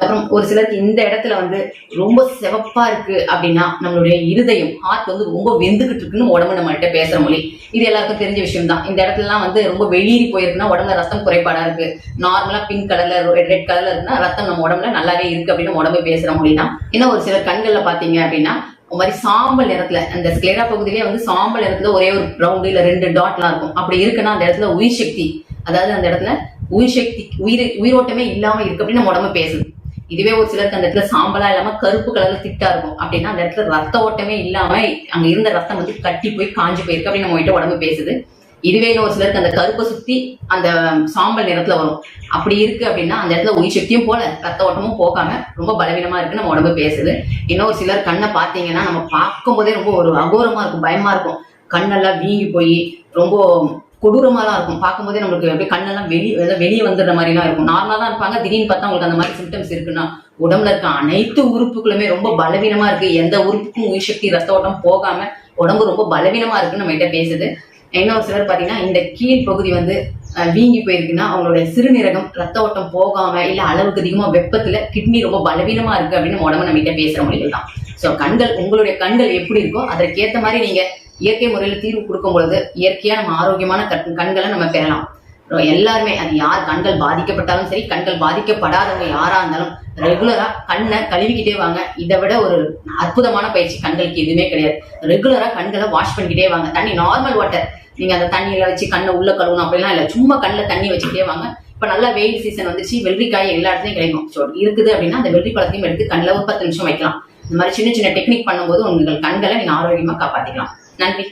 அப்புறம் ஒரு சிலருக்கு இந்த இடத்துல வந்து ரொம்ப சிவப்பா இருக்கு அப்படின்னா நம்மளுடைய இருதயம் ஹார்ட் வந்து ரொம்ப வெந்துகிட்டு இருக்குன்னு உடம்பு நம்மள்கிட்ட பேசுற மொழி. இது எல்லாருக்கும் தெரிஞ்ச விஷயம் தான் இந்த இடத்துலலாம் வந்து ரொம்ப வெளியேறி போயிருக்குன்னா உடம்புல ரத்தம் குறைபாடா இருக்கு. நார்மலா பிங்க் கலர்ல ரெட் கலர்ல இருக்குன்னா ரத்தம் நம்ம உடம்புல நல்லாவே இருக்கு அப்படின்னு உடம்பு பேசுற மொழி தான் ஒரு சில கண்கள்ல பாத்தீங்க அப்படின்னா ஒரு மாதிரி சாம்பல் நிறத்துல அந்த ஸ்க்ளேரா பகுதியிலே வந்து சாம்பல் நிறத்துல ஒரே ஒரு ரவுண்டு இல்ல ரெண்டு டாட்லாம் இருக்கும். அப்படி இருக்குன்னா அந்த இடத்துல உயிர் சக்தி அதாவது அந்த இடத்துல உயிர் சக்தி உயிர் உயிரோட்டமே இல்லாம இருக்கு அப்படின்னு நம்ம உடம்பு பேசுது. இதுவே ஒரு சிலருக்கு அந்த இடத்துல சாம்பலா இல்லாம கருப்பு கலர்ல திட்டா இருக்கும். அப்படின்னா அந்த இடத்துல ரத்த ஓட்டமே இல்லாம அங்க இருந்த ரத்தம் வந்து கட்டி போய் காஞ்சு போயிருக்கு அப்படின்னு நம்ம கிட்ட உடம்பு பேசுது. இதுவே இன்னும் ஒரு சிலருக்கு அந்த கருப்பை சுத்தி அந்த சாம்பல் நிறத்துல வரும். அப்படி இருக்கு அப்படின்னா அந்த இடத்துல உயிர் சக்தியும் போல ரத்த ஓட்டமும் போகாம ரொம்ப பலவீனமா இருக்கு நம்ம உடம்பு பேசுது. இன்னொரு சிலர் கண்ணை பாத்தீங்கன்னா நம்ம பார்க்கும் போதே ரொம்ப ஒரு அகோரமா இருக்கும் பயமா இருக்கும். கண்ணெல்லாம் வீங்கி போய் ரொம்ப கொடூரமாக தான் இருக்கும். பார்க்கும்போதே நம்மளுக்கு அப்படியே கண்ணெல்லாம் வெளியே வெளியே வந்துடுற மாதிரிலாம் இருக்கும். நார்மலாக தான் இருப்பாங்க. திடீர்னு பார்த்தா உங்களுக்கு அந்த மாதிரி சிம்டம்ஸ் இருக்குன்னா உடம்புல இருக்க அனைத்து உறுப்புகளுமே ரொம்ப பலவீனமாக இருக்குது எந்த உறுப்புக்கும் உயிர் சக்தி ரத்த ஓட்டம் போகாமல் உடம்பு ரொம்ப பலவீனமாக இருக்குன்னு நம்ம கிட்ட பேசுது. இன்னொரு சிலர் பார்த்தீங்கன்னா இந்த கீழ் பகுதி வந்து வீங்கி போயிருக்குன்னா அவங்களுடைய சிறுநீரகம் ரத்த ஓட்டம் போகாம இல்ல அளவுக்கு அதிகமா வெப்பத்துல கிட்னி ரொம்ப பலவீனமா இருக்கு அப்படின்னு நம்ம உடம்பு நம்ம கிட்ட பேசுற மொழிகள் தான். ஸோ கண்கள் உங்களுடைய கண்கள் எப்படி இருக்கோ அதற்கேற்ற மாதிரி நீங்க இயற்கை முறையில தீர்வு கொடுக்கும் பொழுது இயற்கையா நம்ம ஆரோக்கியமான கண்களை நம்ம பெறலாம் எல்லாருமே அது யார் கண்கள் பாதிக்கப்பட்டாலும் சரி கண்கள் பாதிக்கப்படாதவங்க யாரா இருந்தாலும் ரெகுலரா கண்ணை கழுவிக்கிட்டே வாங்க. இதை விட ஒரு அற்புதமான பயிற்சி கண்களுக்கு எதுவுமே கிடையாது. ரெகுலரா கண்களை வாஷ் பண்ணிக்கிட்டே வாங்க. தண்ணி நார்மல் வாட்டர் நீங்க அந்த தண்ணியில வச்சு கண்ணை உள்ள கழுவணும் அப்படிலாம் இல்ல. சும்மா கண்ணில் தண்ணி வச்சுக்கிட்டே வாங்க. இப்ப நல்லா வெயில் சீசன் வந்துச்சு வெள்ளரிக்காய் எல்லா இடத்துலையும் கிடைக்கும். ஸோ இருக்குது அப்படின்னா அந்த வெள்ளரி பழத்தையும் எடுத்து கண்ணில் ஒரு பத்து நிமிஷம் வைக்கலாம். இந்த மாதிரி சின்ன சின்ன டெக்னிக் பண்ணும்போது உங்கள் கண்களை நீங்க ஆரோக்கியமா காப்பாத்திக்கலாம். நன்றி.